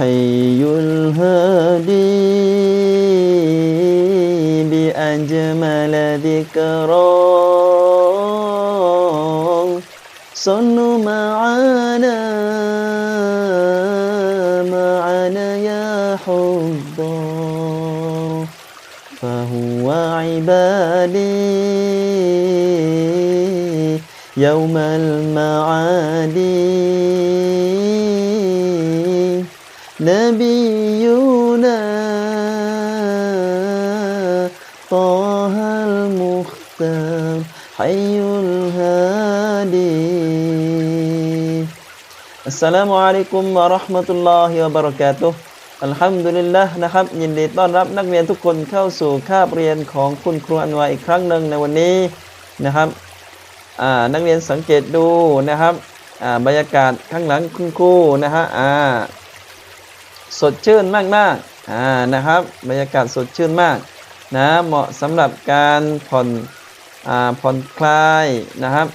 حي الهادي بأجمل ذكرى. صل معنا معنا يا حضار فهو عبادي. يوم المعادي. نبينا طه المختار حي الهادي السلام عليكم ورحمة الله وبركاته อัลฮัมดุลิลละนะครับ ยินดีต้อนรับนักเรียนทุกคนเข้าสู่คาบเรียนของคุณครูอันวาอีกครั้งหนึ่งในวันนี้นะครับอ่านักเรียนสังเกตดูนะครับอ่าบรรยากาศข้างหลังคุณครูนะฮะอ่า สดชื่นมากมากๆอ่านะครับบรรยากาศสดชื่นมากนะเหมาะสำหรับการผ่อนอ่าผ่อนคลายนะครับ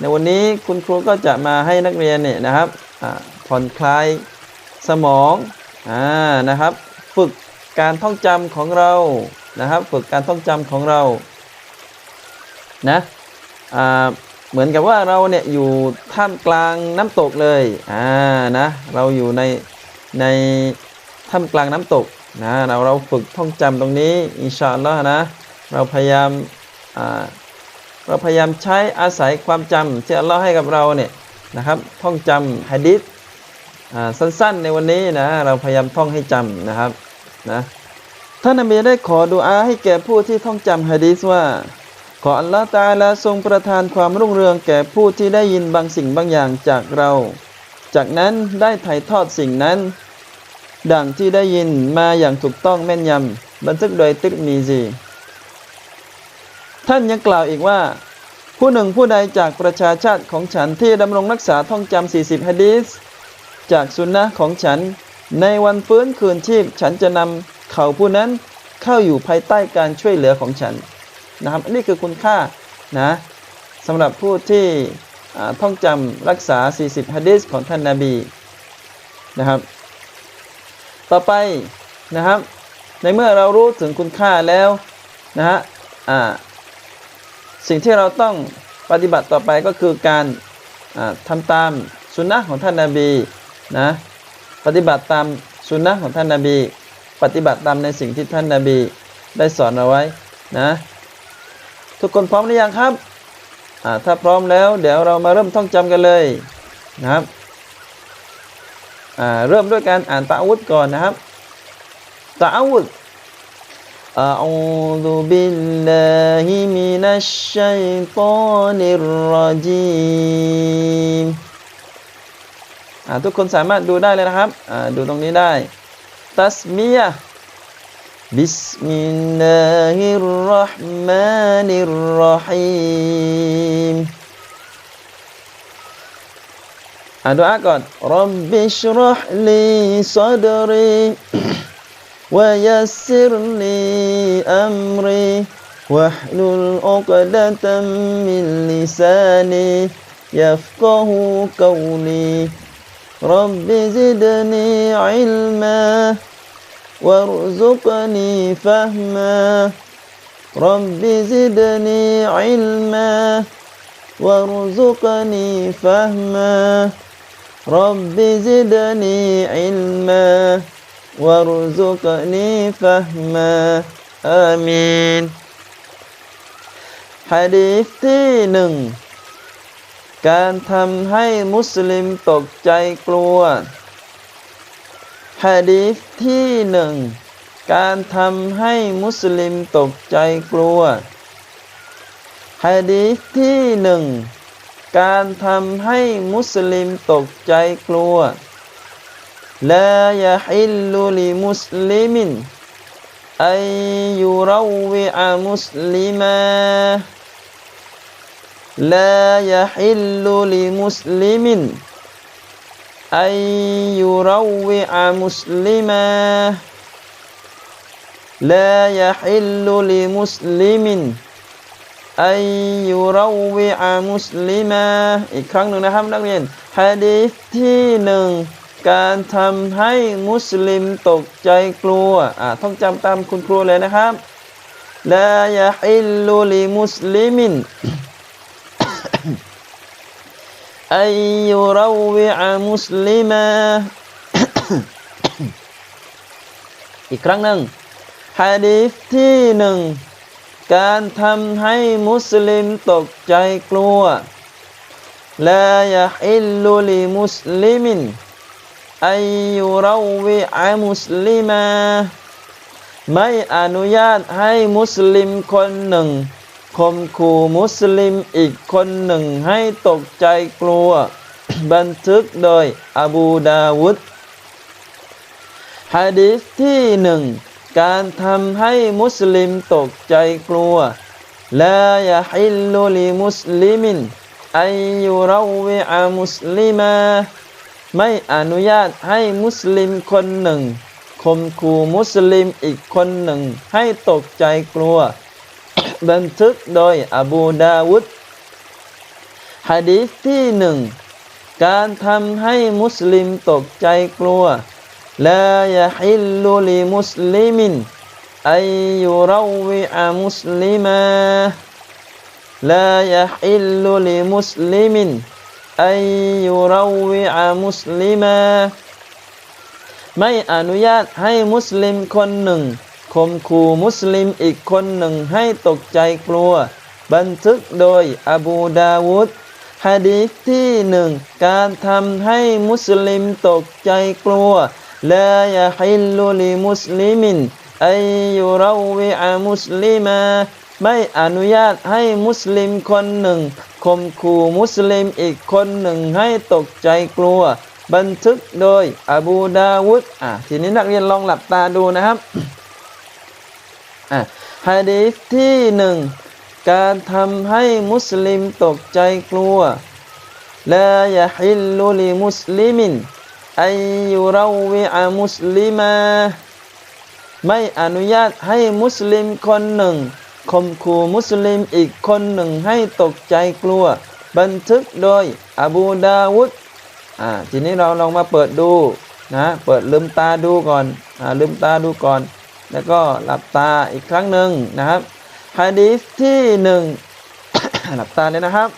ในวันนี้คุณครูก็จะมาให้นักเรียนเนี่ยนะครับอ่าผ่อนคลายสมองอ่านะครับ ฝึกการท่องจำของเรานะครับ ฝึกการท่องจำของเรานะอ่าเหมือนกับว่าเราเนี่ยอยู่ท่ามกลางน้ำตกเลยอ่านะเราอยู่ใน ในท่ามกลางน้ำตกนะเราเราฝึกท่องจำตรงนี้อินชาอัลลอฮ์นะเราพยายามเราพยายามใช้อาศัยความจำที่อัลลอฮ์ให้กับเราเนี่ยนะครับท่องจำฮะดิษสั้นๆในวันนี้นะเราพยายามท่องให้จำนะครับนะท่านนบีได้ขอดุอาให้แก่ผู้ที่ท่องจำฮะดิษว่าขออัลลอฮ์ตาลาทรงประทานความรุ่งเรืองแก่ผู้ที่ได้ยินบางสิ่งบางอย่างจากเรา จากนั้นได้ถ่ายทอดสิ่งนั้น ดังที่ได้ยินมาอย่างถูกต้องแม่นยำบันทึกโดยติรมีซีท่านยังกล่าวอีกว่า ผู้หนึ่งผู้ใดจากประชาชาติของฉันที่ดำรงรักษาท่องจำ40ฮะดีษจากสุนนะของฉัน ในวันฟื้นคืนชีพ ฉันจะนำเขาผู้นั้นเข้าอยู่ภายใต้การช่วยเหลือของฉันนะครับนี่คือคุณค่านะสำหรับผู้ที่ ท่องจำรักษา 40ฮะดีษของท่านนาบีนะครับ ต่อไปนะครับ ในเมื่อเรารู้ถึงคุณค่าแล้วนะฮะสิ่งที่เราต้องปฏิบัติต่อไปก็คือการทำตามสุนนะของท่านนาบีนะปฏิบัติตามสุนนะของท่านนาบี ปฏิบัติตามในสิ่งที่ท่านนาบีได้สอนเอาไว้นะทุกคนพร้อมหรือยังครับ ถ้าพร้อมแล้ว เดี๋ยวเรามาเริ่มท่องจำกันเลยนะครับเริ่มด้วยการอ่านตะอาวุธก่อนนะครับตะอาวุธ أعوذ بالله من الشيطان الرجيم อ่าทุกคนสามารถดูได้เลยนะครับอ่าดูตรงนี้ได้ ตัสมียะ بسم الله الرحمن الرحيم أدعاكم رب اشرح لي صدري ويسر لي أمري واحلل عقدة من لساني يفقه قولي رب زدني علما وارزقني فهما رب زدني علما وارزقني فهما رب زدني علما وارزقني فهما آمين ฮะดีษที่หนึ่งการทำให้มุสลิมตกใจกลัว ฮะดีษที่หนึ่งการทำให้มุสลิมตกใจกลัวฮะดีษที่หนึ่งการทำให้มุสลิมตกใจกลัวลายะฮิลลุลิมุสลิมินอายยุรวิอามุสลิมาลายะฮิลลุลิมุสลิมิน أن يروع مسلما لا يحل لمسلم أن يروع مسلما อีกครั้งหนึ่งนะครับนักเรียนฮะดีษที่หนึ่ง การทำให้มุสลิมตกใจกลัวอ่าท่องจำตามคุณครูเลยนะครับลาย อัยยุรวิอะมุสลิมาอีกครั้งหนึ่งฮะดีษที่หนึ่งการทำให้มุสลิมตกใจกลัวลายะฮิลลุลิมุสลิมินอัยยุรวิอะมุสลิมาไม่อนุญาตให้มุสลิมคนหนึ่ง คมขู่มุสลิมอีกคนหนึ่งให้ตกใจกลัว บันทึกโดยอบูดาวุดฮะดีษที่หนึ่งการทำให้มุสลิมตกใจกลัวลายะฮิลลุลิมุสลิมินอัยยุรวิอะมุสลิมาไม่อนุญาตให้มุสลิมคนหนึ่งคมขู่มุสลิมอีกคนหนึ่งให้ตกใจกลัว บันทึกโดยอบูดาวุดฮะดีษที่หนึ่งการทำให้มุสลิมตกใจกลัวลายะฮิลลุลิมุสลิมินอัยยุรวิอะมุสลิมาลายะฮิลลุลิมุสลิมินอัยยุรวิอะมุสลิมาไม่อนุญาตให้มุสลิมคนหนึ่ง คมขู่มุสลิมอีกคนหนึ่งให้ตกใจกลัว บันทึกโดยอบูดาวุดฮะดีษที่หนึ่งการทำให้มุสลิมตกใจกลัวลายะฮิลลุลิมุสลิมินอัยยุรวิอะมุสลิมาไม่อนุญาตให้มุสลิมคนหนึ่งคมขู่มุสลิมอีกคนหนึ่งให้ตกใจกลัว บันทึกโดยอบูดาวุดอะทีนี้นักเรียนลองหลับตาดูนะครับ อะฮะดีษที่หนึ่งการทำให้มุสลิมตกใจกลัวลายะฮิลลุลิมุสลิมินอัยยุรวิอะมุสลิมาไม่อนุญาตให้มุสลิมคนหนึ่งคมขู่มุสลิมอีกคนหนึ่งให้ตกใจกลัว บันทึกโดยอบูดาวุดอ่าทีนี้เราลองมาเปิดดูนะเปิดลืมตาดูก่อนอ่าลืมตาดูก่อน แล้วก็หลับตาอีกครั้งหนึ่งนะครับฮะดีษที่หนึ่งหลับตาเลยนะครับ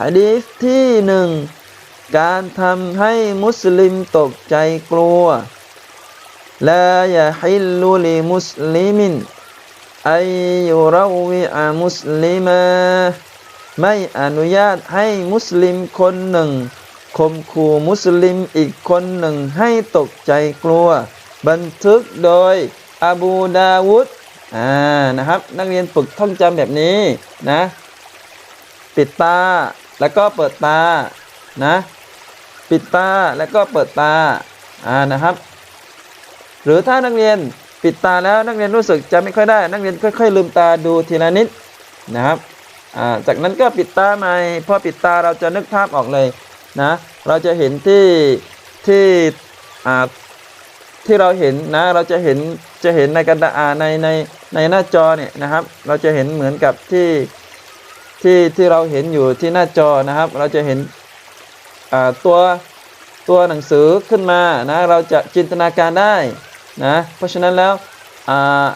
ฮะดีษที่หนึ่งการทำให้มุสลิมตกใจกลัวลายะฮิลลุลิมุสลิมินอัยยุรวิอะมุสลิมาไม่อนุญาตให้มุสลิมคนหนึ่ง คมขู่มุสลิมอีกคนหนึ่งให้ตกใจกลัว บันทึกโดยอบูดาวุดอ่านะครับ นักเรียนฝึกท่องจำแบบนี้นะ ปิดตาแล้วก็เปิดตานะ ปิดตาแล้วก็เปิดตาอ่านะครับ หรือถ้านักเรียนปิดตาแล้วนักเรียนรู้สึกจะไม่ค่อยได้ นักเรียนค่อย ๆ ลืมตาดูทีละนิดนะครับจากนั้นก็ปิดตาใหม่พอปิดตาเราจะนึกภาพออกเลย นะ เราจะเห็นที่ที่อ่าที่เราเห็นนะเราจะเห็นจะเห็นในกระดาษในในในหน้าจอเนี่ยนะครับ เราจะเห็นเหมือนกับที่ที่ที่เราเห็นอยู่ที่หน้าจอนะครับ เราจะเห็นอ่าตัวตัวหนังสือขึ้นมานะเราจะจินตนาการได้นะเพราะฉะนั้นแล้วอ่า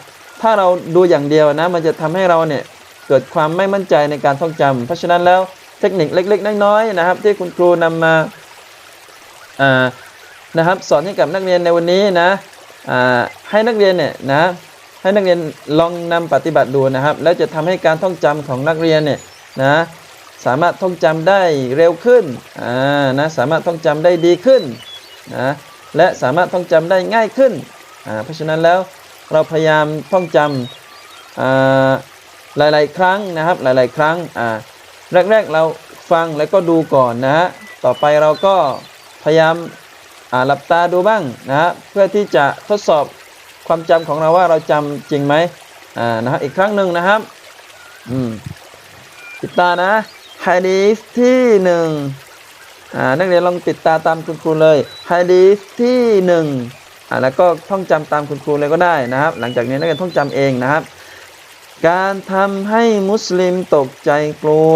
ถ้าเราดูอย่างเดียวนะมันจะทำให้เราเนี่ยเกิดความไม่มั่นใจในการท่องจำเพราะฉะนั้นแล้ว เทคนิคเล็กๆน้อยๆนะครับ ที่คุณครูนำมาอ่านะครับสอนให้กับนักเรียนในวันนี้นะอ่าให้นักเรียนเนี่ยนะให้นักเรียนลองนำปฏิบัติดูนะครับ แล้วจะทำให้การท่องจำของนักเรียนเนี่ยนะสามารถท่องจำได้เร็วขึ้นอ่านะสามารถท่องจำได้ดีขึ้นนะและสามารถท่องจำได้ง่ายขึ้นอ่าเพราะฉะนั้นแล้วเราพยายามท่องจำหลาย ๆ ครั้งนะครับหลาย ๆ ครั้งอ่า แรก ๆ เราฟังแล้วก็ดูก่อนนะฮะต่อไปเราก็พยายามอ่าหลับตาดูบ้างนะฮะเพื่อที่จะทดสอบความจำของเราว่าเราจำจริงไหมอ่านะครับอีกครั้งหนึ่งนะครับอืมปิดตานะฮะดีษที่หนึ่งอ่านักเรียนลองปิดตาตามคุณครูเลยฮะดีษที่หนึ่งอ่าแล้วก็ท่องจำตามคุณครูเลยก็ได้นะครับ หลังจากนี้นักเรียนท่องจำเองนะครับ การทำให้มุสลิมตกใจกลัว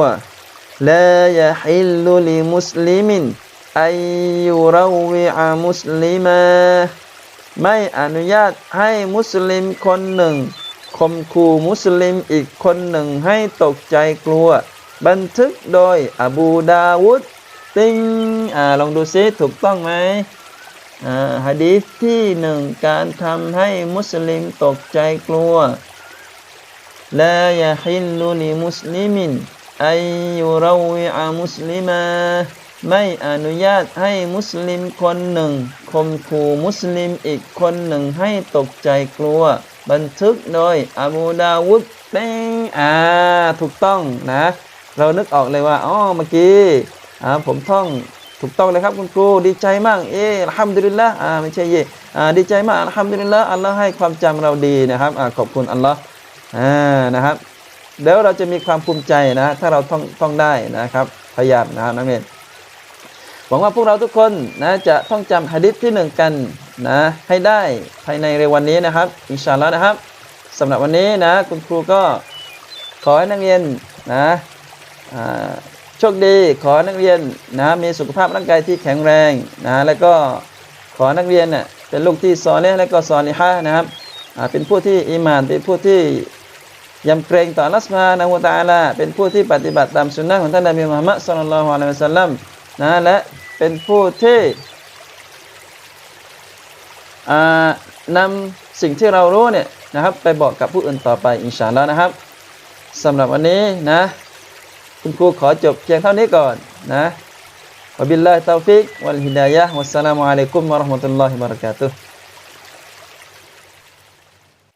ละยะฮิลลุลิมุสลิมินอายุรวิอามุสลิมะไม่อนุญาตให้มุสลิมคนหนึ่งคมคู่มุสลิมอีกคนหนึ่งให้ตกใจกลัว บันทึกโดยอบูดาวุดติงอ่าลองดูซิถูกต้องไหมอ่าฮะดีษที่หนึ่งการทำให้มุสลิมตกใจกลัว لا يحل لمسلم أن يروع مسلما ไม่อนุญาตให้มุสลิมคนหนึ่งคมขู่มุสลิมอีกคนหนึ่งให้ตกใจกลัว บันทึกโดยอบูดาวุดเป้งอ่าถูกต้องนะ เรานึกออกเลยว่าอ๋อเมื่อกี้อ่าผมท่องถูกต้องเลยครับคุณครูดีใจมากเอออัลฮัมดุลิลละอ่าไม่ใช่เย่อ่าดีใจมากอัลฮัมดุลิลละอัลลอฮ์ให้ความจำเราดีนะครับอ่าขอบคุณอัลลอฮ์ อ่านะครับเดี๋ยวเราจะมีความภูมิใจนะ ถ้าเราท่องท่องได้นะครับ พยายามนะครับนักเรียนหวังว่าพวกเราทุกคนนะจะท่องจำหะดิษที่หนึ่งกันนะให้ได้ภายในเร็ววันนี้นะครับ อินชาอัลลอฮ์นะครับสำหรับวันนี้นะคุณครูก็ขอให้นักเรียนนะอ่าโชคดีขอให้นักเรียนนะมีสุขภาพร่างกายที่แข็งแรงนะแล้วก็ขอให้นักเรียนเน่ยเป็นลูกที่ซอเลห์และก็ซอลิฮะนะครับอ่าเป็นผู้ที่อีหมานเป็นผู้ที่ ยำเกรงต่ออัสุบฮานะฮูตะอาลา เป็นผู้ที่ปฏิบัติตามสุนนะของท่านนบีมุฮัมมัดศ็อลลัลอฮุอะลัยฮิวะซัลลัมนะและเป็นผู้ที่นำสิ่งที่เรารู้เนี่ยนะครับ ไปบอกกับผู้อื่นต่อไปอินชาอัลลอฮ์นะครับสำหรับวันนี้นะ คุณครูขอจบเพียงเท่านี้ก่อนนะวบิลลาฮิตตอฟิกวัลฮิดายะฮ์วัสสลามุอะลัยกุมวะราะห์มะตุลลอฮิวะบะเราะกาตุฮ์